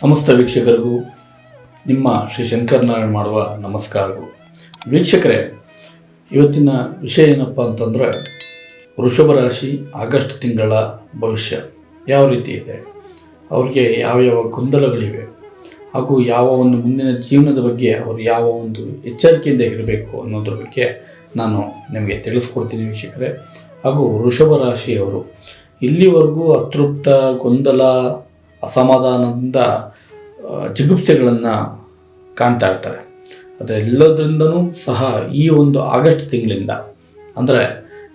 ಸಮಸ್ತ ವೀಕ್ಷಕರಿಗೂ ನಿಮ್ಮ ಶ್ರೀ ಶಂಕರನಾರಾಯಣ ಮಾಡುವ ನಮಸ್ಕಾರಗಳು. ವೀಕ್ಷಕರೇ, ಇವತ್ತಿನ ವಿಷಯ ಏನಪ್ಪ ಅಂತಂದರೆ, ವೃಷಭ ರಾಶಿ ಆಗಸ್ಟ್ ತಿಂಗಳ ಭವಿಷ್ಯ. ಯಾವ ರೀತಿ ಇದೆ? ಅವ್ರಿಗೆ ಯಾವ ಗೊಂದಲಗಳಿವೆ? ಹಾಗೂ ಯಾವ ಒಂದು ಮುಂದಿನ ಜೀವನದ ಬಗ್ಗೆ ಅವರು ಯಾವ ಒಂದು ಎಚ್ಚರಿಕೆಯಿಂದ ಇರಬೇಕು ಅನ್ನೋದ್ರ ಬಗ್ಗೆ ನಾನು ನಿಮಗೆ ತಿಳಿಸ್ಕೊಡ್ತೀನಿ ವೀಕ್ಷಕರೇ. ಹಾಗೂ ವೃಷಭ ರಾಶಿಯವರು, ಇಲ್ಲಿವರೆಗೂ ಅತೃಪ್ತ, ಗೊಂದಲ ಅಸಮಾಧಾನದಿಂದ ಜಿಗುಪ್ಸೆಗಳನ್ನು ಕಾಣ್ತಾ ಇರ್ತಾರೆ. ಅದೆಲ್ಲದರಿಂದನೂ ಸಹ ಈ ಒಂದು ಆಗಸ್ಟ್ ತಿಂಗಳಿಂದ, ಅಂದರೆ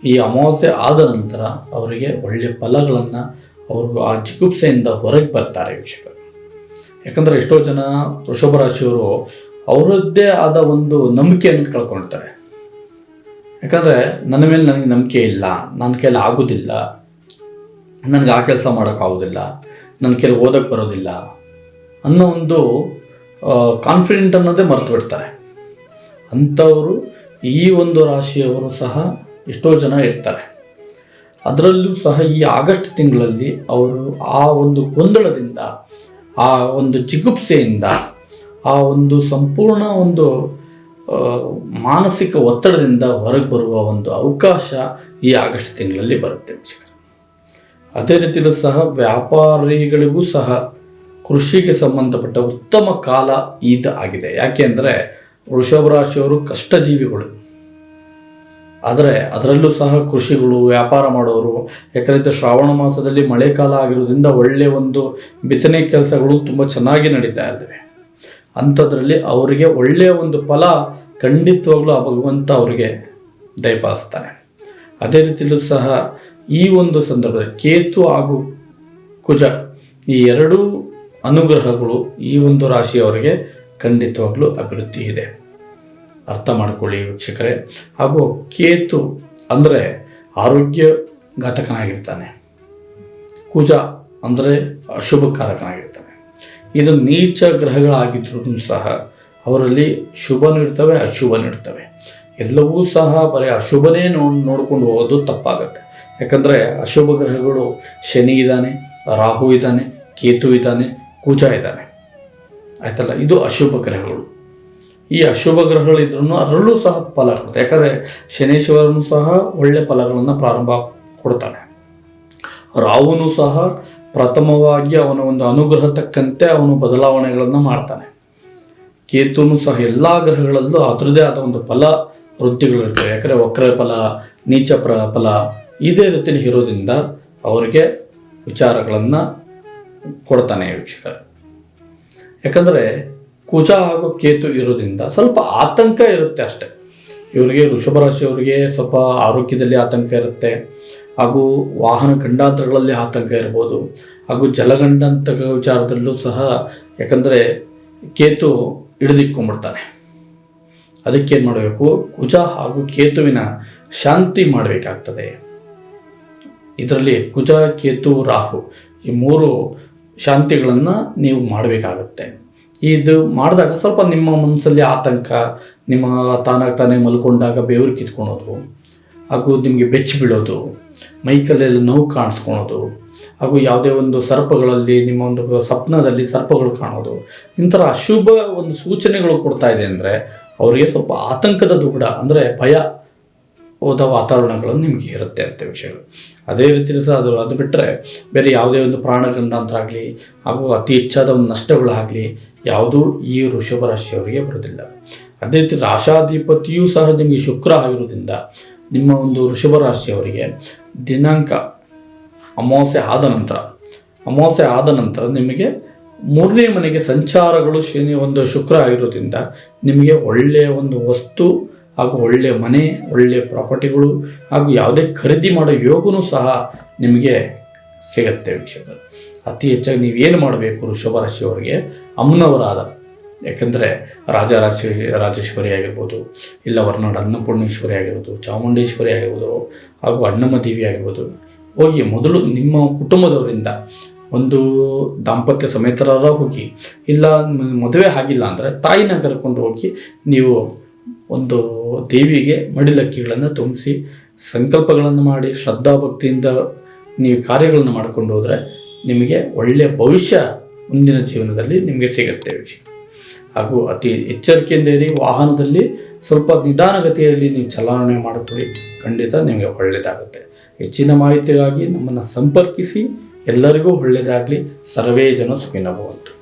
ಈ ಅಮಾವಾಸ್ಯೆ ಆದ ನಂತರ ಅವರಿಗೆ ಒಳ್ಳೆಯ ಫಲಗಳನ್ನು ಅವರು ಆ ಜಿಗುಪ್ಸೆಯಿಂದ ಹೊರಗೆ ಬರ್ತಾರೆ ವೀಕ್ಷಕರು. ಯಾಕಂದರೆ ಎಷ್ಟೋ ಜನ ವೃಷಭ ರಾಶಿಯವರು ಅವರದ್ದೇ ಆದ ಒಂದು ನಂಬಿಕೆಯನ್ನು ಕಳ್ಕೊಂಡಿರ್ತಾರೆ. ಯಾಕಂದರೆ ನನ್ನ ಮೇಲೆ ನನಗೆ ನಂಬಿಕೆ ಇಲ್ಲ, ನನ್ನ ಕೈಯಲ್ಲಿ ಆಗೋದಿಲ್ಲ, ನನಗೆ ಆ ಕೆಲಸ ಮಾಡೋಕ್ಕಾಗೋದಿಲ್ಲ ನನ್ನ ಕೆಲವು ಓದಕ್ಕೆ ಬರೋದಿಲ್ಲ ಅನ್ನೋ ಒಂದು ಕಾನ್ಫಿಡೆಂಟ್ ಅನ್ನೋದೇ ಮರೆತು ಬಿಡ್ತಾರೆ. ಅಂಥವರು ಈ ಒಂದು ರಾಶಿಯವರು ಸಹ ಎಷ್ಟೋ ಜನ ಇರ್ತಾರೆ. ಅದರಲ್ಲೂ ಸಹ ಈ ಆಗಸ್ಟ್ ತಿಂಗಳಲ್ಲಿ ಅವರು ಆ ಒಂದು ಗೊಂದಲದಿಂದ, ಆ ಒಂದು ಜಿಗುಪ್ಸೆಯಿಂದ, ಆ ಒಂದು ಸಂಪೂರ್ಣ ಒಂದು ಮಾನಸಿಕ ಒತ್ತಡದಿಂದ ಹೊರಗೆ ಬರುವ ಒಂದು ಅವಕಾಶ ಈ ಆಗಸ್ಟ್ ತಿಂಗಳಲ್ಲಿ ಬರುತ್ತೆ ಅದೇ ರೀತಿಯಲ್ಲೂ ಸಹ ವ್ಯಾಪಾರಿಗಳಿಗೂ ಸಹ ಕೃಷಿಗೆ ಸಂಬಂಧಪಟ್ಟ ಉತ್ತಮ ಕಾಲ ಈತ ಆಗಿದೆ. ಯಾಕೆ ಅಂದರೆ ವೃಷಭ ರಾಶಿಯವರು ಕಷ್ಟಜೀವಿಗಳು. ಆದರೆ ಅದರಲ್ಲೂ ಸಹ ಕೃಷಿಗಳು, ವ್ಯಾಪಾರ ಮಾಡೋರು ಯಾಕಂದರೆ ಶ್ರಾವಣ ಮಾಸದಲ್ಲಿ ಮಳೆಕಾಲ ಆಗಿರೋದ್ರಿಂದ ಒಳ್ಳೆಯ ಒಂದು ಬಿತ್ತನೆ ಕೆಲಸಗಳು ತುಂಬ ಚೆನ್ನಾಗಿ ನಡೀತಾ ಇರ್ತವೆ ಅಂಥದ್ರಲ್ಲಿ ಅವರಿಗೆ ಒಳ್ಳೆಯ ಒಂದು ಫಲ ಖಂಡಿತವಾಗ್ಲೂ ಆ ಭಗವಂತ ಅವರಿಗೆ ದಯಪಾಲಿಸ್ತಾನೆ. ಅದೇ ರೀತಿಯಲ್ಲೂ ಸಹ ಈ ಒಂದು ಸಂದರ್ಭದಲ್ಲಿ ಕೇತು ಹಾಗೂ ಕುಜ ಈ ಎರಡೂ ಅನುಗ್ರಹಗಳು ಈ ಒಂದು ರಾಶಿಯವರಿಗೆ ಖಂಡಿತವಾಗ್ಲೂ ಅಭಿವೃದ್ಧಿ ಇದೆ. ಅರ್ಥ ಮಾಡಿಕೊಳ್ಳಿ ವೀಕ್ಷಕರೇ. ಹಾಗೂ ಕೇತು ಅಂದರೆ ಆರೋಗ್ಯ ಘಾತಕನಾಗಿರ್ತಾನೆ. ಕುಜ ಅಂದರೆ ಅಶುಭಕಾರಕನಾಗಿರ್ತಾನೆ. ಇದು ನೀಚ ಗ್ರಹಗಳಾಗಿದ್ದರೂ ಸಹ ಅವರಲ್ಲಿ ಶುಭ ಇರ್ತವೆ ಅಶುಭ ನೀಡ್ತವೆ. ಎಲ್ಲವೂ ಸಹ ಬರೀ ಅಶುಭನೇ ನೋಡ್, ನೋಡ್ಕೊಂಡು ಹೋಗೋದು ತಪ್ಪಾಗುತ್ತೆ. ಯಾಕಂದರೆ ಅಶುಭ ಗ್ರಹಗಳು ಶನಿ ಇದ್ದಾನೆ, ರಾಹು ಇದ್ದಾನೆ, ಕೇತು ಇದ್ದಾನೆ, ಕೂಜ ಇದ್ದಾನೆ. ಆಯ್ತಲ್ಲ? ಇದು ಅಶುಭ ಗ್ರಹಗಳು. ಈ ಅಶುಭ ಗ್ರಹಗಳಿದ್ರೂ ಅದರಲ್ಲೂ ಸಹ ಫಲ ಕೊಡುತ್ತೆ. ಯಾಕಂದರೆ ಶನೇಶ್ವರನು ಸಹ ಒಳ್ಳೆ ಫಲಗಳನ್ನು ಪ್ರಾರಂಭ ಕೊಡ್ತಾನೆ. ರಾಹುನು ಸಹ ಪ್ರಥಮವಾಗಿ ಅವನ ಒಂದು ಅನುಗ್ರಹ ತಕ್ಕಂತೆ ಅವನು ಬದಲಾವಣೆಗಳನ್ನು ಮಾಡ್ತಾನೆ. ಕೇತುನು ಸಹ ಎಲ್ಲ ಗ್ರಹಗಳಲ್ಲೂ ಅದರದೇ ಆದ ಒಂದು ಫಲ ವೃತ್ತಿಗಳಿರ್ತವೆ ಯಾಕಂದರೆ ವಕ್ರ ಫಲ ನೀಚ ಪ್ರ ಫಲ ಇದೇ ರೀತಿಯಲ್ಲಿ ಇರೋದ್ರಿಂದ ಅವರಿಗೆ ವಿಚಾರಗಳನ್ನು ಕೊಡ್ತಾನೆ ವೀಕ್ಷಕರು. ಯಾಕಂದರೆ ಕುಜ ಹಾಗೂ ಕೇತು ಇರೋದ್ರಿಂದ ಸ್ವಲ್ಪ ಆತಂಕ ಇರುತ್ತೆ ಅಷ್ಟೆ. ಇವರಿಗೆ ವೃಷಭ ರಾಶಿಯವರಿಗೆ ಸ್ವಲ್ಪ ಆರೋಗ್ಯದಲ್ಲಿ ಆತಂಕ ಇರುತ್ತೆ. ಹಾಗೂ ವಾಹನ ಗಂಡಾಂತರಗಳಲ್ಲಿ ಆತಂಕ ಇರ್ಬೋದು. ಹಾಗೂ ಜಲಗಂಡಾಂತರ ವಿಚಾರದಲ್ಲೂ ಸಹ ಯಾಕಂದರೆ ಕೇತು ಹಿಡಿದಿಟ್ಕೊಂಡ್ಬಿಡ್ತಾನೆ. ಅದಕ್ಕೇನು ಮಾಡಬೇಕು? ಕುಜ ಹಾಗೂ ಕೇತುವಿನ ಶಾಂತಿ ಮಾಡಬೇಕಾಗ್ತದೆ. ಇದರಲ್ಲಿ ಕುಜ, ಕೇತು, ರಾಹು ಈ ಮೂರು ಶಾಂತಿಗಳನ್ನು ನೀವು ಮಾಡಬೇಕಾಗುತ್ತೆ. ಇದು ಮಾಡಿದಾಗ ಸ್ವಲ್ಪ ನಿಮ್ಮ ಮನಸ್ಸಲ್ಲಿ ಆತಂಕ, ನಿಮ್ಮ ತಾನಾಗ ತಾನೇ ಮಲ್ಕೊಂಡಾಗ ಬೆವರು ಕಿತ್ಕೊಳೋದು, ಹಾಗೂ ನಿಮಗೆ ಬೆಚ್ಚಿ ಬೀಳೋದು, ಮೈಕಲ್ಲೆಲ್ಲ ನೋವು ಕಾಣಿಸ್ಕೊಳೋದು, ಹಾಗೂ ಯಾವುದೇ ಒಂದು ಸರ್ಪಗಳಲ್ಲಿ, ನಿಮ್ಮ ಒಂದು ಸ್ವಪ್ನದಲ್ಲಿ ಸರ್ಪಗಳು ಕಾಣೋದು, ಇಂಥರ ಅಶುಭ ಒಂದು ಸೂಚನೆಗಳು ಕೊಡ್ತಾ ಇದೆ ಅಂದರೆ ಅವರಿಗೆ ಸ್ವಲ್ಪ ಆತಂಕದ ದುಗುಡ ಅಂದರೆ ಭಯ ಹೋದ ವಾತಾವರಣಗಳು ನಿಮಗೆ ಇರುತ್ತೆ ಅಂತ ವಿಷಯಗಳು. ಅದೇ ರೀತಿಯಲ್ಲಿ ಸಹ ಅದು ಅದು ಬಿಟ್ಟರೆ ಬೇರೆ ಯಾವುದೇ ಒಂದು ಪ್ರಾಣಗಂಡಾಂತರ ಆಗಲಿ, ಹಾಗೂ ಅತಿ ಹೆಚ್ಚಾದ ಒಂದು ನಷ್ಟಗಳಾಗಲಿ ಯಾವುದೂ ಈ ವೃಷಭ ರಾಶಿಯವರಿಗೆ ಬರೋದಿಲ್ಲ ಅದೇ ರೀತಿ ರಾಶಾಧಿಪತಿಯೂ ಸಹ ನಿಮಗೆ ಶುಕ್ರ ಆಗಿರೋದ್ರಿಂದ ನಿಮ್ಮ ಒಂದು ವೃಷಭ ರಾಶಿಯವರಿಗೆ ದಿನಾಂಕ ಅಮಾವಾಸ್ಯೆ ಆದ ನಂತರ, ಅಮಾವಾಸ್ಯೆ ಆದ ನಂತರ ನಿಮಗೆ ಮೂರನೇ ಮನೆಗೆ ಸಂಚಾರಗಳು ಶನಿ ಒಂದು ಶುಕ್ರ ಆಗಿರೋದ್ರಿಂದ ನಿಮಗೆ ಒಳ್ಳೆಯ ಒಂದು ವಸ್ತು ಹಾಗೂ ಒಳ್ಳೆಯ ಮನೆ ಒಳ್ಳೆಯ ಪ್ರಾಪರ್ಟಿಗಳು ಹಾಗೂ ಯಾವುದೇ ಖರೀದಿ ಮಾಡೋ ಯೋಗನೂ ಸಹ ನಿಮಗೆ ಸಿಗತ್ತೆ ವೀಕ್ಷಕರು. ಅತಿ ಹೆಚ್ಚಾಗಿ ನೀವೇನು ಮಾಡಬೇಕು ವೃಷಭ ರಾಶಿಯವರಿಗೆ? ಅಮ್ಮನವರಾದ, ಯಾಕಂದರೆ ರಾಜರಾಜ ರಾಜೇಶ್ವರಿ ಆಗಿರ್ಬೋದು, ಇಲ್ಲ ಹೊರನಾಡು ಅನ್ನಪೂರ್ಣೇಶ್ವರಿ ಆಗಿರ್ಬೋದು, ಚಾಮುಂಡೇಶ್ವರಿ ಆಗಿರ್ಬೋದು ಹಾಗೂ ಅಣ್ಣಮ್ಮ ದೇವಿ ಆಗಿರ್ಬೋದು, ಹೋಗಿ ಮೊದಲು ನಿಮ್ಮ ಕುಟುಂಬದವರಿಂದ ಒಂದು ದಾಂಪತ್ಯ ಸಮೇತರಾರ ಹೋಗಿ, ಇಲ್ಲ ಮದುವೆ ಆಗಿಲ್ಲ ಅಂದರೆ ತಾಯಿನ ಕರ್ಕೊಂಡು ಹೋಗಿ ನೀವು ಒಂದು ದೇವಿಗೆ ಮಡಿಲಕ್ಕಿಗಳನ್ನು ತುಂಬಿಸಿ ಸಂಕಲ್ಪಗಳನ್ನು ಮಾಡಿ ಶ್ರದ್ಧಾಭಕ್ತಿಯಿಂದ ನೀವು ಕಾರ್ಯಗಳನ್ನು ಮಾಡ್ಕೊಂಡು ಹೋದರೆ ನಿಮಗೆ ಒಳ್ಳೆಯ ಭವಿಷ್ಯ ಮುಂದಿನ ಜೀವನದಲ್ಲಿ ನಿಮಗೆ ಸಿಗುತ್ತೆ ವೀಕ್ಷಕ ಹಾಗೂ ಅತಿ ಎಚ್ಚರಿಕೆಯಿಂದ ಇರಿ, ವಾಹನದಲ್ಲಿ ಸ್ವಲ್ಪ ನಿಧಾನಗತಿಯಲ್ಲಿ ನೀವು ಚಲಾವಣೆ ಮಾಡಿಕೊಳ್ಳಿ, ಖಂಡಿತ ನಿಮಗೆ ಒಳ್ಳೆಯದಾಗುತ್ತೆ. ಹೆಚ್ಚಿನ ಮಾಹಿತಿಗಾಗಿ ನಮ್ಮನ್ನು ಸಂಪರ್ಕಿಸಿ, ಎಲ್ಲರಿಗೂ ಒಳ್ಳೆಯದಾಗಲಿ. ಸರ್ವೇ ಜನ ಸುಖಿನಭವಂತು